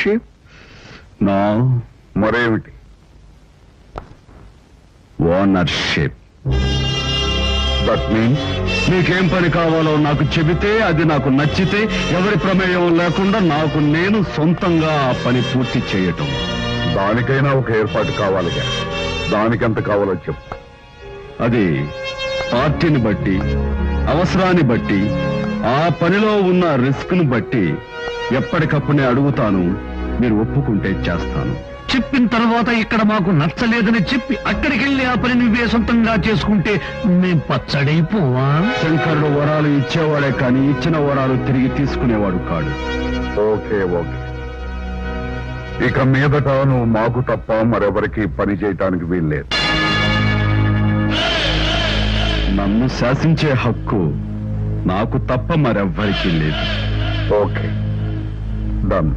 Ownership నా మరేమిటి? Ownership that means నీకేం పని కావాలో నాకు చెబితే అది నాకు నచ్చితే ఎవరి ప్రమేయం లేకుండా నాకు నేను సొంతంగా ఆ పని పూర్తి చేయటం. దానికైనా ఒక ఏర్పాటు కావాలిగా దానికి ఎంత కావాలో చెప్పు. అది పార్టీని బట్టి అవసరాన్ని బట్టి ఆ పనిలో ఉన్న రిస్క్ను బట్టి ఎప్పటికప్పుడే అడుగుతాను. మీరు ఒప్పుకుంటే చేస్తాను. చెప్పిన తర్వాత ఇక్కడ మాకు నచ్చలేదని చెప్పి అక్కడికి వెళ్ళి ఆ పని నువ్వే సొంతంగా చేసుకుంటే మేం పచ్చడైపోవా. శంకరుడు వరాలు ఇచ్చేవాడే కానీ ఇచ్చిన వరాలు తిరిగి తీసుకునేవాడు కాడు. Okay okay. ఇక మీదట నువ్వు మాకు తప్ప మరెవరికి పని చేయటానికి వీల్లేదు. నన్ను శాసించే హక్కు నాకు తప్ప మరెవ్వరికీ లేదు. ఓకే. డన్.